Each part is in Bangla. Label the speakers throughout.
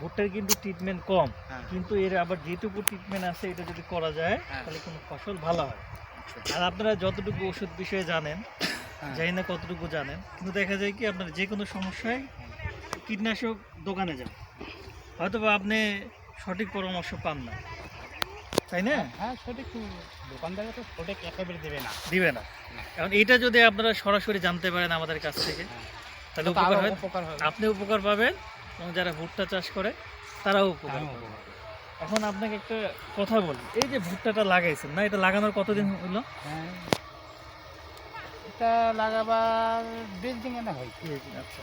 Speaker 1: ভুট্টার কিন্তু ট্রিটমেন্ট কম
Speaker 2: হ্যাঁ।
Speaker 1: কিন্তু এর আবার যেটুকু ট্রিটমেন্ট আছে এটা যদি করা যায়
Speaker 2: হ্যাঁ।
Speaker 1: তাহলে কোনো ফসল ভালো হয়। আর আপনারা যতটুকু ওষুধ বিষয়ে জানেন
Speaker 2: হ্যাঁ।
Speaker 1: জানি না কতটুকু জানেন কিন্তু দেখা যায় কি আপনার যে কোনো সমস্যায় কীটনাশক দোকানে যান। হয়তো বা আপনি সঠিক পরামর্শ পান না। তাই না?
Speaker 2: হ্যাঁ সঠিক। দোকানদারে তো সঠিক একেবারে দেবে না।
Speaker 1: দিবে না। এখন এটা যদি আপনারা সরাসরি জানতে পারেন আমাদের কাছ থেকে তাহলে উপকার হয়।
Speaker 2: উপকার হবে।
Speaker 1: আপনি উপকার পাবেন। এবং যারা ভুট্টা চাষ করে তারাও উপকার। এখন আপনাকে একটা কথা বলি। এই যে ভুট্টাটা লাগাইছেন না এটা লাগানোর কতদিন হলো
Speaker 2: হ্যাঁ। এটা লাগাবার বিশ দিন না হয়।
Speaker 1: আচ্ছা।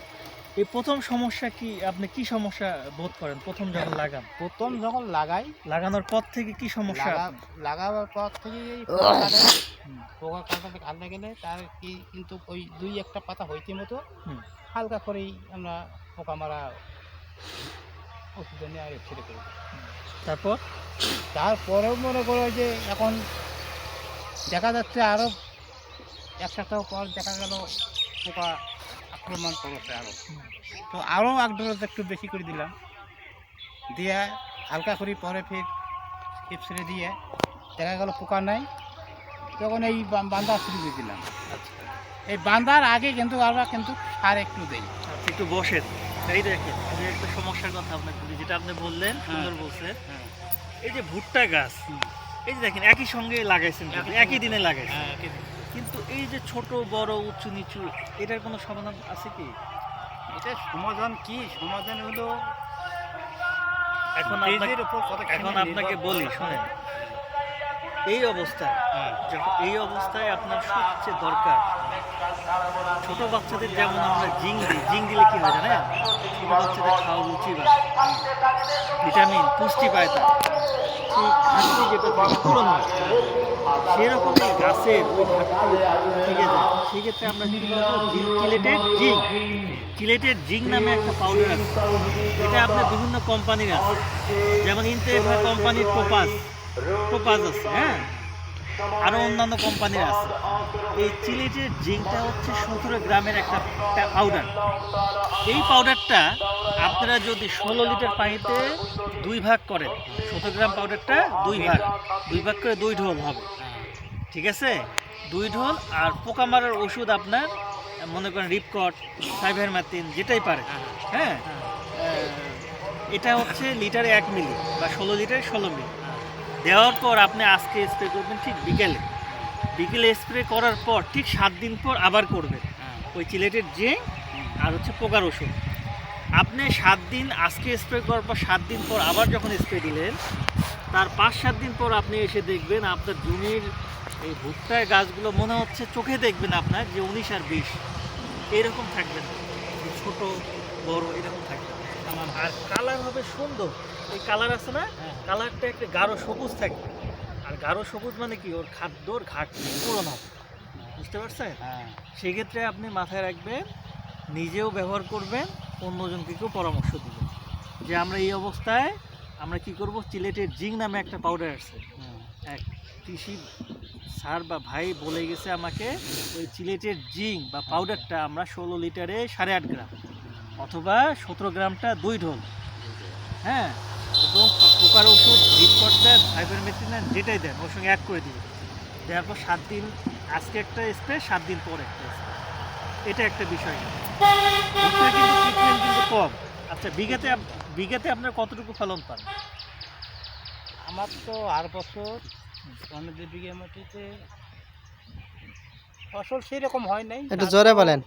Speaker 1: এই প্রথম সমস্যা কি আপনি কি সমস্যা বোধ করেন? প্রথম যখন লাগান
Speaker 2: প্রথম যখন লাগাই
Speaker 1: লাগানোর পর থেকে কি সমস্যা
Speaker 2: লাগাবার পর থেকে এই পোকা কাটে কাটাতে কাটতে গেলে তার কি কিন্তু ওই দুই একটা পাতা হইতে মতো হালকা করেই আমরা পোকা মারা ছেড়ে করি
Speaker 1: তারপর?
Speaker 2: তারপরেও মনে করো যে এখন দেখা যাচ্ছে আরও এক সপ্তাহ পর দেখা গেল পোকা আক্রমণ করেছে আরও তো আরও এক ডোজ একটু বেশি করে দিলাম। দিয়ে হালকা করে পরে ফির স্প্রে দিয়ে দেখা গেল পোকা নাই। তখন এই বান্দা শুরু করে দিলাম।
Speaker 1: আচ্ছা।
Speaker 2: এই বান্দার আগে কিন্তু আমরা কিন্তু সার একটু দিই।
Speaker 1: একটু বসেন এই দেখেন আমি একটা সমস্যার কথা আপনাকে বলি যেটা আপনি বললেন সুন্দর বলছেন। এই যে ভুট্টা গাছ এই যে দেখেন একই সঙ্গে লাগাইছেন
Speaker 2: একই
Speaker 1: একই দিনে লাগাইছেন।
Speaker 2: হ্যাঁ
Speaker 1: কিন্তু এই যে ছোট বড় উঁচু নিচু এটার কোনো সমাধান আছে কি?
Speaker 2: এটা সমাধান কি? সমাধান হলো
Speaker 1: এখন আপনাকে এখন আপনাকে বলি। শোনেন। এই অবস্থায় এই অবস্থায় আপনার সবচেয়ে দরকার, ছোট বাচ্চাদের যেমন আমরা জিং দিই জিং দিলে কি হয় জানেন? ছোট বাচ্চাদের খাওয়া বাড়ে ভিটামিন, পুষ্টি পায় তারা। সেই ঘাটতি যেটা পূরণ হয় সেরকম গাছের ওই ঘাটতি থেকে যায়। সেক্ষেত্রে আমরা কি চিলেটেড জিং চিলেটেড জিং নামে একটা পাউডার আছে। এটা আপনার বিভিন্ন কোম্পানির আছে। যেমন ইনটেফা কোম্পানির টোপাস টোপাস আছে হ্যাঁ? আরও অন্যান্য কোম্পানির আছে। এই চিলেটের জিঙ্কটা হচ্ছে সতেরো গ্রামের একটা পাউডার এই পাউডারটা আপনারা যদি ষোলো লিটার পানিতে দুই ভাগ করেন সতেরো গ্রাম পাউডারটা দুই ভাগ। দুই ভাগ করে দুই ঢোল হবে। ঠিক আছে? দুই ঢোল আর পোকা মারার ওষুধ আপনার মনে করেন রিপকট সাইভারম্যাথিন যেটাই পারে হ্যাঁ? এটা হচ্ছে লিটারে এক মিলি বা ষোলো লিটারে ষোলো মিলি। দেওয়ার পর আপনি আজকে স্প্রে করবেন ঠিক বিকেলে। বিকেলে স্প্রে করার পর ঠিক সাত দিন পর আবার করবেন। ওই চিলেটের যে আর হচ্ছে পোকার ওষুধ। আপনি সাত দিন আজকে স্প্রে করার পর সাত দিন পর আবার যখন স্প্রে দিলেন তার পাঁচ সাত দিন পর আপনি এসে দেখবেন আপনার জমির এই ভুট্টার গাছগুলো মনে হচ্ছে চোখে দেখবেন আপনার যে উনিশ আর বিশ। এরকম থাকবে না এই ছোট বড় এরকম থাকবে আর কালার হবে সুন্দর। এই কালার আছে না? কালারটা একটা গাঢ় সবুজ থাকবে আর গাঢ় সবুজ মানে কি? ওর খাদ্যর ঘাটতি পূরণ হবে। বুঝতে পারছেন?
Speaker 2: হ্যাঁ।
Speaker 1: সেক্ষেত্রে আপনি মাথায় রাখবেন নিজেও ব্যবহার করবেন অন্যজনকেও পরামর্শ দিবেন। যে আমরা এই অবস্থায় আমরা কি করব? চিলেটের জিং নামে একটা পাউডার আছে। এক কৃষি স্যার বা ভাই বলে গেছে আমাকে ওই চিলেটের জিং বা পাউডারটা আমরা ষোলো লিটারে সাড়ে আট গ্রাম। অথবা সতেরো গ্রামটা দুই ঢোল। হ্যাঁ? এবং পোকার ওষুধ রিপোর্ট দেন ফাইবারমেথিন দেন যেটাই দেন ওর সঙ্গে অ্যাড করে দিবেন। দেওয়ার পর সাত দিন আজকে একটা স্প্রে সাত দিন পর একটা স্প্রে এটা একটা বিষয়। কিন্তু ট্রিটমেন্ট কিন্তু কম। আচ্ছা বিঘাতে বিঘাতে আপনার কতটুকু ফলন পান?
Speaker 2: আমার তো আর বছর পনেরো বিঘে মাটিতে ফসল সেরকম হয় নাই।
Speaker 3: একটু জোরে বলেন।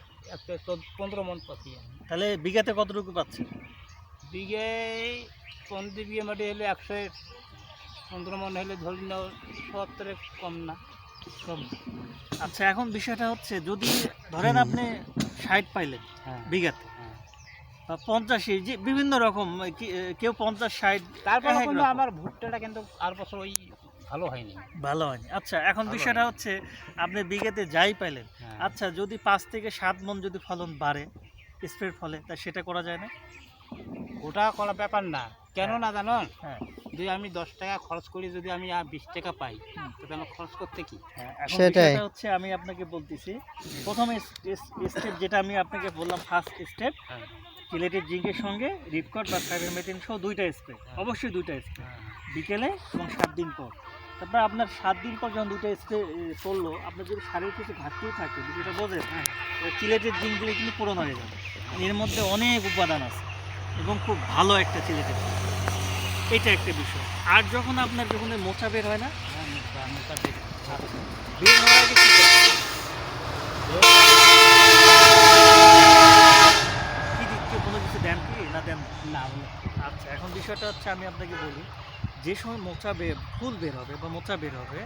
Speaker 2: চোদ্দ পনেরো মন পাতি
Speaker 1: তাহলে বিঘাতে কতটুকু পাচ্ছেন
Speaker 2: বিঘে পনেরো বিঘে মাটি হলে একশো পনেরো মন হলে ধরি নাও সত্তরে কম না
Speaker 1: কম আচ্ছা এখন বিষয়টা হচ্ছে যদি ধরেন আপনি ষাট পাইলেন
Speaker 2: হ্যাঁ
Speaker 1: বিঘাতে
Speaker 2: হ্যাঁ।
Speaker 1: বা পঞ্চাশি যে বিভিন্ন রকম কেউ পঞ্চাশ ষাট
Speaker 2: তারপরে। আমার ভুট্টাটা কিন্তু আর বছর ওই ভালো হয়নি।
Speaker 1: ভালো হয়নি। আচ্ছা এখন বিষয়টা হচ্ছে আপনি বিঘাতে যাই পাইলেন
Speaker 2: হ্যাঁ।
Speaker 1: আচ্ছা যদি পাঁচ থেকে সাত মন যদি ফলন বাড়ে স্প্রের ফলে তা সেটা করা যায় না?
Speaker 2: ওটা করা ব্যাপার না। কেন না জানো?
Speaker 1: হ্যাঁ।
Speaker 2: যদি আমি দশ টাকা খরচ করি যদি আমি আর বিশ টাকা পাই তাহলে আমার খরচ করতে কি?
Speaker 1: হ্যাঁ, এখন
Speaker 3: সেটাই।
Speaker 1: হচ্ছে আমি আপনাকে বলতেছি প্রথম স্টেপ যেটা আমি আপনাকে বললাম ফার্স্ট স্টেপ
Speaker 2: হ্যাঁ।
Speaker 1: চিলেটের জিঙ্কের সঙ্গে রিপকট বা সাইবারমেথিন সহ দুইটা স্প্রে অবশ্যই দুইটা স্প্রে বিকেলে এবং সাত দিন পর। তারপর আপনার সাত দিন পর যখন দুইটা স্প্রে করল আপনার যদি শারীরিক কিছু ঘাটতিও থাকে যেটা বোঝেন চিলেটের জিঙ্ক দিলে কিন্তু পূরণ হয়ে যাবে। এর মধ্যে অনেক উপাদান আছে এবং খুব ভালো একটা চিলেটের এটা একটা বিষয়। আর যখন আপনার যখন মোচা বের হয় না বের হওয়ার আগে কি দিচ্ছে কোনো কিছু দেন কি? না দেন? না আচ্ছা এখন বিষয়টা হচ্ছে আমি আপনাকে বলি যে সময় মোচা বের ফুল বের হবে বা মোচা বের হবে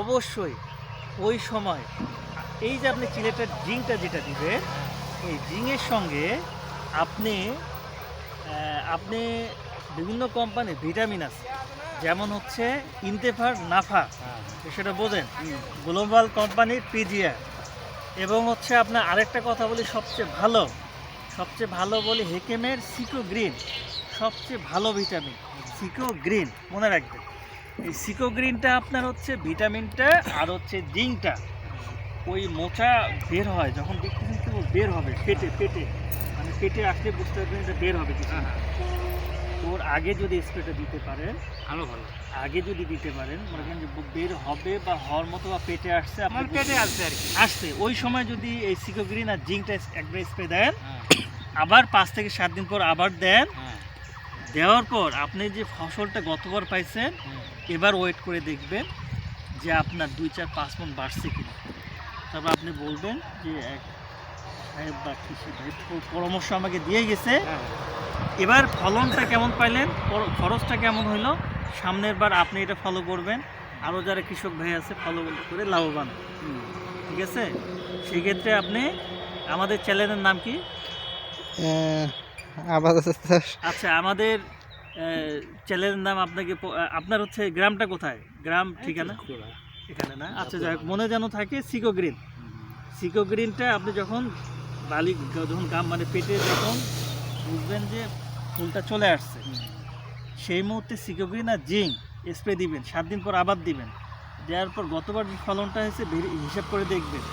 Speaker 1: অবশ্যই ওই সময় এই যে আপনি চিলেটের জিংটা যেটা দিবে এই জিংয়ের সঙ্গে আপনি আপনি বিভিন্ন কোম্পানির ভিটামিন আছে যেমন হচ্ছে ইনতেফার নাফা সেটা বোঝেন? গ্লোবাল কোম্পানির পিজিআর। এবং হচ্ছে আপনার আরেকটা কথা বলি সবচেয়ে ভালো সবচেয়ে ভালো বলি হেকেমের সিকো গ্রিন সবচেয়ে ভালো ভিটামিন। সিকো গ্রিন মনে রাখবেন। এই সিকো গ্রিনটা আপনার হচ্ছে ভিটামিনটা আর হচ্ছে জিঙ্কটা। ওই মোচা বের হয় যখন দেখতেছেন কেবল বের হবে পেটে পেটে মানে পেটে আসলে বুঝতে পারবেন এটা বের হবে কিছু ওর আগে যদি স্প্রেটা দিতে পারেন
Speaker 2: ভালো ভালো।
Speaker 1: আগে যদি দিতে পারেন মনে করেন যে বের হবে বা হওয়ার মতো বা পেটে আসছে
Speaker 2: আমার
Speaker 1: আপনি
Speaker 2: পেটে আসছে আর কি।
Speaker 1: আসছে। ওই সময় যদি এই সিকো গ্রিন আর জিঙ্কটা একবার স্প্রে দেন
Speaker 2: হ্যাঁ,
Speaker 1: আবার পাঁচ থেকে সাত দিন পর আবার দেন
Speaker 2: হ্যাঁ,
Speaker 1: দেওয়ার পর আপনি যে ফসলটা গতবার পাইছেন এবার ওয়েট করে দেখবেন যে আপনার দুই চার পাঁচ মন বাড়ছে কিনা। তারপর আপনি বলবেন যে এক সাহেব বা কৃষি ভাই পরামর্শ আমাকে দিয়ে গেছে।
Speaker 2: হ্যাঁ,
Speaker 1: এবার ফলনটা কেমন পাইলেন খরচটা কেমন হইল সামনের বার আপনি এটা ফলো করবেন। আরও যারা কৃষক ভাই আছে ফলো করে লাভবান।
Speaker 2: হুম।
Speaker 1: ঠিক আছে? সেক্ষেত্রে আপনি আমাদের চ্যানেলের নাম কি? আচ্ছা আমাদের চ্যানেলের নাম আপনাকে আপনার হচ্ছে গ্রামটা কোথায়? গ্রাম ঠিকানা? এখানে না। আচ্ছা যাই হোক, মনে যেন থাকে সিকো গ্রিন। সিকো গ্রিনটা আপনি যখন বালি যখন গাম মানে পেটে যখন বুঝবেন যে ফুলটা চলে আসছে সেই মুহূর্তে সিকো গ্রিন আর জিঙ্ক স্প্রে দিবেন সাত দিন পর আবার দিবেন। দেওয়ার পর গতবার যে ফলনটা হয়েছে হিসাব করে দেখবেন।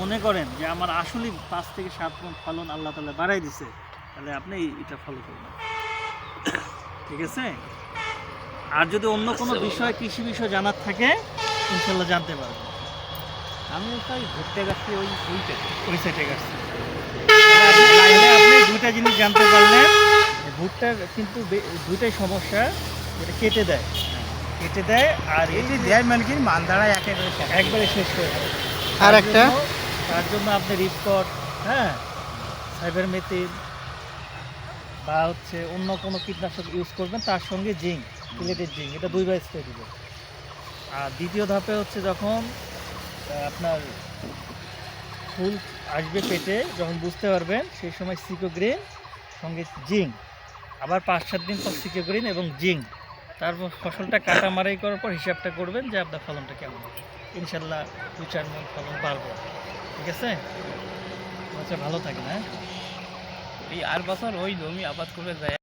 Speaker 1: মনে করেন যে আমার আসলেই পাঁচ থেকে সাত মন ফলন আল্লাহ তালা বাড়াই দিছে। তাহলে আপনি এটা ফলো করবেন। ঠিক আছে? আর যদি অন্য কোনো বিষয় কৃষি বিষয় জানার থাকে ইনশাল্লাহ জানতে পারবেন।
Speaker 2: আমি তাই ঘুরতে গেছি ওই ওইটা
Speaker 1: ওই সাইডে গেছে। আপনি দুইটা জিনিস জানতে পারলেন। ভুট্টার কিন্তু দুইটাই সমস্যা এটা কেটে দেয়। কেটে দেয় আর
Speaker 2: এটি দেয় মানে কি? মালদাড়ায় একেবারে।
Speaker 1: একবারে শেষ করে দেয়
Speaker 3: আর একটা?
Speaker 1: তার জন্য আপনি রিপকট হ্যাঁ? সাইবার মেথিন বা হচ্ছে অন্য কোনো কীটনাশক ইউজ করবেন, তার সঙ্গে জিঙ্ক প্লেটের জিঙ্ক, এটা দুইবার স্প্রে দিবেন। আর দ্বিতীয় ধাপে হচ্ছে যখন আপনার ফুল আসবে পেটে, যখন বুঝতে পারবেন, সেই সময় সিকোগ্রিন সঙ্গে জিঙ্ক, আবার পাঁচ সাত দিন পর সিকোগ্রিন এবং জিঙ্ক। তারপর ফসলটা কাটা মারাই করার পর হিসাবটা করবেন যে আপনার ফলনটা কেমন। ইনশাল্লাহ দু চার মন ফলন বাড়বে। ঠিক আছে? আচ্ছা ভালো থাকেন হ্যাঁ?
Speaker 2: এই আর বছর ওই জমি আবাদ করে যায়।